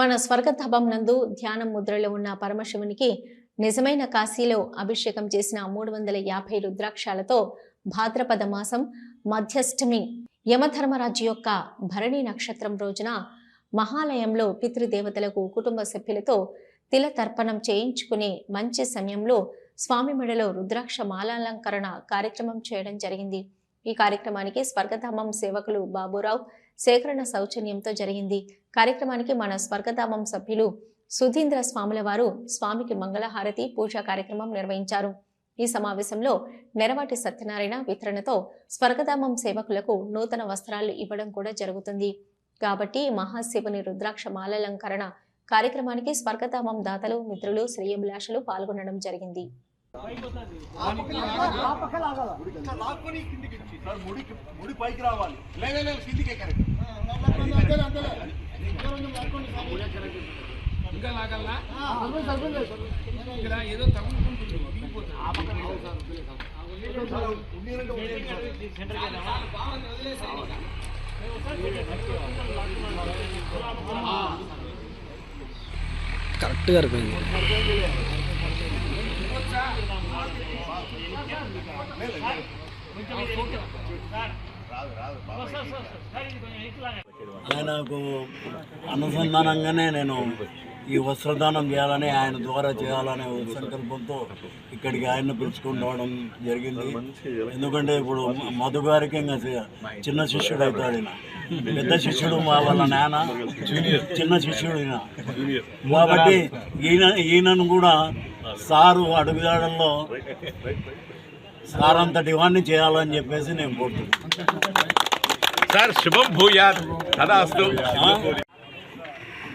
మన స్వర్గతభం నందు ధ్యానం ముద్రలో ఉన్న పరమశివునికి నిజమైన కాశీలో అభిషేకం చేసిన మూడు వందల యాభై రుద్రాక్షాలతో భాద్రపద మాసం మధ్యష్టమి యమధర్మరాజు యొక్క భరణి నక్షత్రం రోజున మహాలయంలో పితృదేవతలకు కుటుంబ సభ్యులతో తిల తర్పణం చేయించుకునే మంచి సమయంలో స్వామి మెడలో రుద్రాక్ష మాలాలంకరణ కార్యక్రమం చేయడం జరిగింది. ఈ కార్యక్రమానికి స్వర్గధామం సేవకులు బాబురావు సేకరణ సౌజన్యంతో జరిగింది. కార్యక్రమానికి మన స్వర్గధామం సభ్యులు సుధీంద్ర స్వాముల వారు స్వామికి మంగళహారతి పూజా కార్యక్రమం నిర్వహించారు. ఈ సమావేశంలో నెరవాటి సత్యనారాయణ వితరణతో స్వర్గధామం సేవకులకు నూతన వస్త్రాలు ఇవ్వడం కూడా జరుగుతుంది. కాబట్టి మహాశివుని రుద్రాక్ష మాలలంకరణ కార్యక్రమానికి స్వర్గధామం దాతలు మిత్రులు శ్రేయభిలాషులు పాల్గొనడం జరిగింది. లాక్కొని కిందికి సార్ ముడి ముడి పైకి రావాలి లేదు లేదు కిందికే కరెక్ట్ ఇంకా లాగల్లా ఇక్కడ ఏదో తగ్గుకుంటుంది దిగిపోతుంది బాగుంది వదిలేసాను ఆయనకు అనుసంధానంగానే నేను ఈ వస్త్రదానం చేయాలని ఆయన ద్వారా చేయాలనే ఒక సంకల్పంతో ఇక్కడికి ఆయన్ని పిలుచుకుని రావడం జరిగింది. ఎందుకంటే ఇప్పుడు మ- మధు గారికి ఇంకా చిన్న శిష్యుడు అవుతాడు ఈయన. పెద్ద శిష్యుడు మా వాళ్ళ నాన్న చిన్న శిష్యుడు ఈయన. కాబట్టి ఈయన ఈయనను కూడా సారు అడుగుదాడల్లో సార్ అంతటి వాడిని చేయాలని చెప్పేసి నేను కోరుతున్నాను. సార్ శుభం భూయాత్.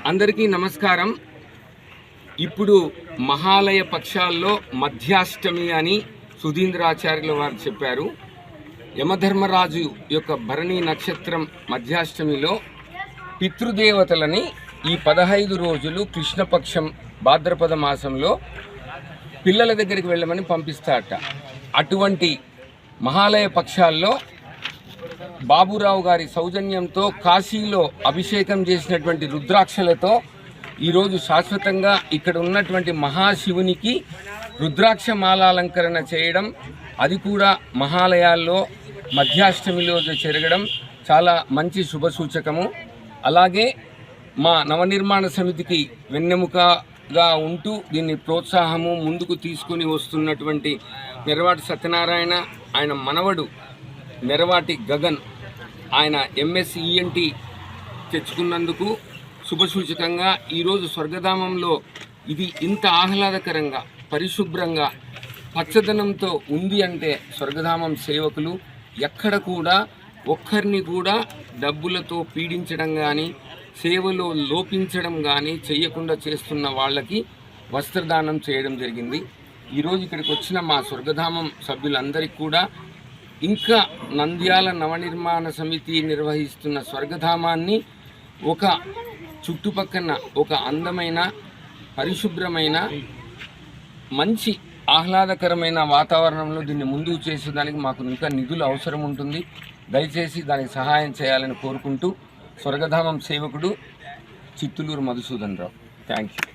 అందరికీ నమస్కారం. ఇప్పుడు మహాలయ పక్షాల్లో మధ్యాష్టమి అని సుధీంద్రాచార్యుల వారు చెప్పారు. యమధర్మరాజు యొక్క భరణి నక్షత్రం మధ్యాష్టమిలో పితృదేవతలని ఈ పదహైదు రోజులు కృష్ణపక్షం భాద్రపద మాసంలో పిల్లల దగ్గరికి వెళ్ళమని పంపిస్తారట. అటువంటి మహాలయ పక్షాల్లో బాబురావు గారి సౌజన్యంతో కాశీలో అభిషేకం చేసినటువంటి రుద్రాక్షలతో ఈరోజు శాశ్వతంగా ఇక్కడ ఉన్నటువంటి మహాశివునికి రుద్రాక్ష మాలాలంకరణ చేయడం అది కూడా మహాలయాల్లో మధ్యాష్టమిలో జరగడం చాలా మంచి శుభసూచకము అలాగే మా నవనిర్మాణ సమితికి వెన్నెముకగా ఉంటూ దీన్ని ప్రోత్సాహము ముందుకు తీసుకుని వస్తున్నటువంటి నెరవాటి సత్యనారాయణ ఆయన మనవడు నెరవాటి గగన్ ఆయన ఎంఎస్ ఈఎన్టీ తెచ్చుకున్నందుకు శుభసూచకంగా ఈరోజు స్వర్గధామంలో ఇది ఇంత ఆహ్లాదకరంగా పరిశుభ్రంగా పచ్చదనంతో ఉంది అంటే స్వర్గధామం సేవకులు ఎక్కడ కూడా ఒక్కరిని కూడా డబ్బులతో పీడించడం కానీ సేవలో లోపించడం కానీ చేయకుండా చేస్తున్న వాళ్ళకి వస్త్రదానం చేయడం జరిగింది. ఈరోజు ఇక్కడికి వచ్చిన మా స్వర్గధామం సభ్యులందరికీ కూడా ఇంకా నంద్యాల నవనిర్మాణ సమితి నిర్వహిస్తున్న స్వర్గధామాన్ని ఒక చుట్టుపక్కన ఒక అందమైన పరిశుభ్రమైన మంచి ఆహ్లాదకరమైన వాతావరణంలో దీన్ని ముందుకు చేసేదానికి మాకు ఇంకా నిధులు అవసరం ఉంటుంది. దయచేసి దానికి సహాయం చేయాలని కోరుకుంటూ స్వర్గధామం సేవకుడు Chittuluru Madhusudan Rao. Thank you